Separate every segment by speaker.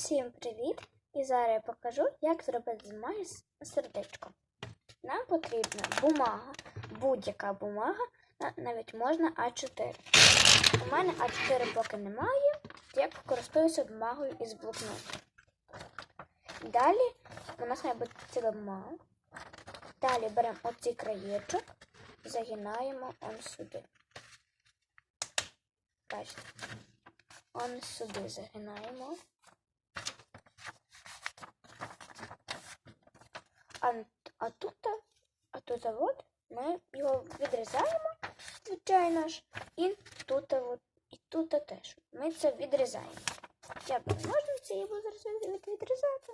Speaker 1: Всім привіт! І зараз я покажу, як зробити з с- сердечко. Нам потрібна бумага, будь-яка бумага, навіть можна А4. У мене А4 поки немає, я користуюся бумагою із блокноту. Далі у нас має бути ціла бумага. Далі беремо оцей краєчок, загинаємо он сюди. Бачите? Он сюди загинаємо. А, а тут, а то завод ми його відрізаємо, звичайно ж, і тут, от, і тут теж. Ми це відрізаємо. Я б можна це його зараз відрізати.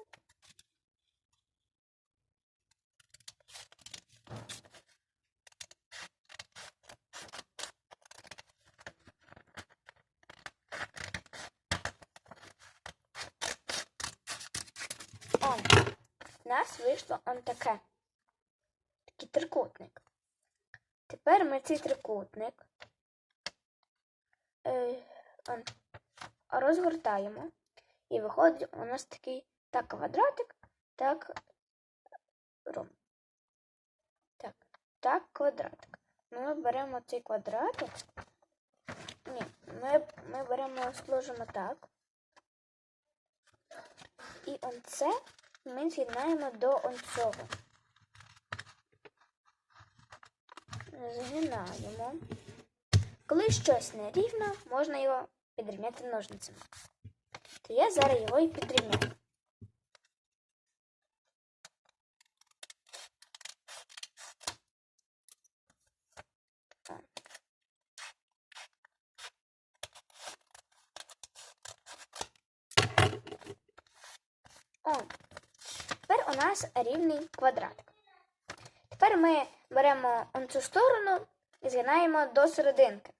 Speaker 1: Он. У нас вийшло он таке. Такий трикутник. Тепер ми цей трикутник е, он, розгортаємо. І виходить у нас такий так квадратик, так ром. Так, так квадратик. Ми беремо цей квадратик. Ні, ми, ми беремо, сложимо так. І он це ми з'єднаємо до цього. Згинаємо. Коли щось нерівно, можна його підрівняти ножницями. То я зараз його і підрівняю. О. Нас рівний квадратик. Тепер ми беремо цю сторону і згинаємо до серединки.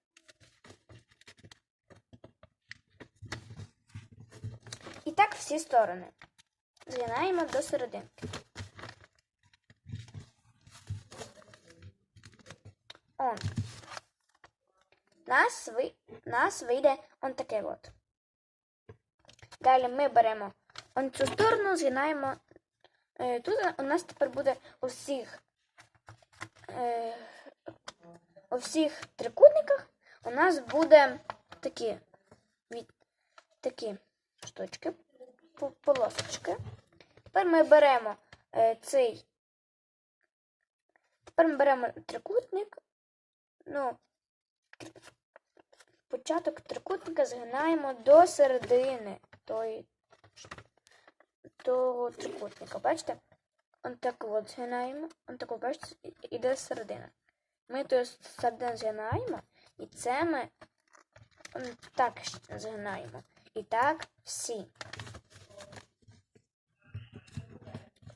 Speaker 1: І так всі сторони. Згинаємо до серединки. Он. Нас, ви... Нас вийде он таке от. Далі ми беремо цю сторону, згинаємо. Е, Тут у нас тепер буде у всіх, е, у всіх трикутниках у нас буде такі, від, такі штучки, полосочки. Тепер ми беремо е, цей. Тепер ми беремо трикутник. Ну, початок трикутника згинаємо до середини тої, того трикутника. Бачите? Он так от згинаємо. Он так, бачите, іде середина. Ми ту середину згинаємо, і це ми он так згинаємо. І так всі.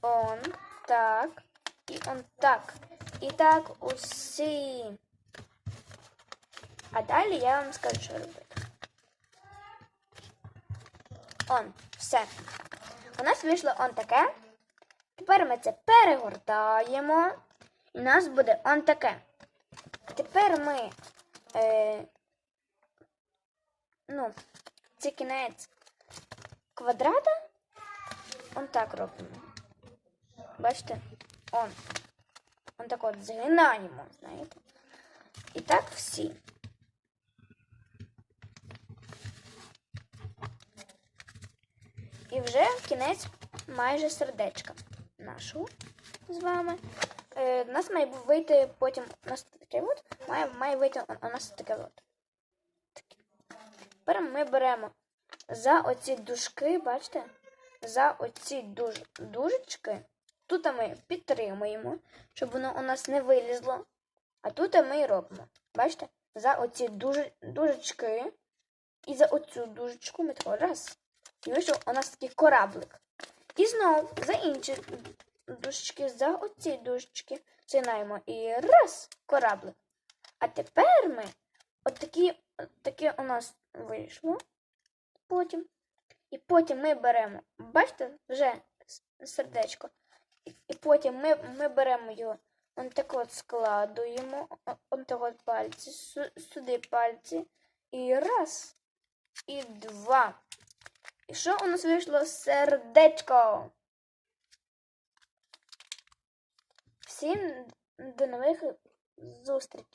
Speaker 1: Он так. І он так. І так усі. А далі я вам скажу, що робити. Он, все. У нас вийшло он таке. Тепер ми це перегортаємо. І у нас буде он таке. Тепер ми. Е, ну, це кінець квадрата. Он так робимо. Бачите? Он. Он так от згинаємо, знаєте. І так всі. І вже кінець майже сердечка нашого з вами. Е, у нас має вийти потім у нас таке от, має, має вийти у, нас таке от. Тепер ми беремо за оці дужки, бачите? За оці дуж, дужечки. Тут ми підтримуємо, щоб воно у нас не вилізло. А тут ми і робимо. Бачите? За оці дуже, дужечки. І за оцю дужечку ми тако раз. І вийшов у нас такий кораблик. І знову за інші дужечки, за оці дужечки згинаємо. І раз кораблик. А тепер ми от такі, у нас вийшло. Потім. І потім ми беремо, бачите, вже сердечко. І, і потім ми, ми беремо його, он так от складуємо, он так от пальці, сюди пальці. І раз, і два. І що у нас вийшло? Сердечко. Всім до нових зустрічей.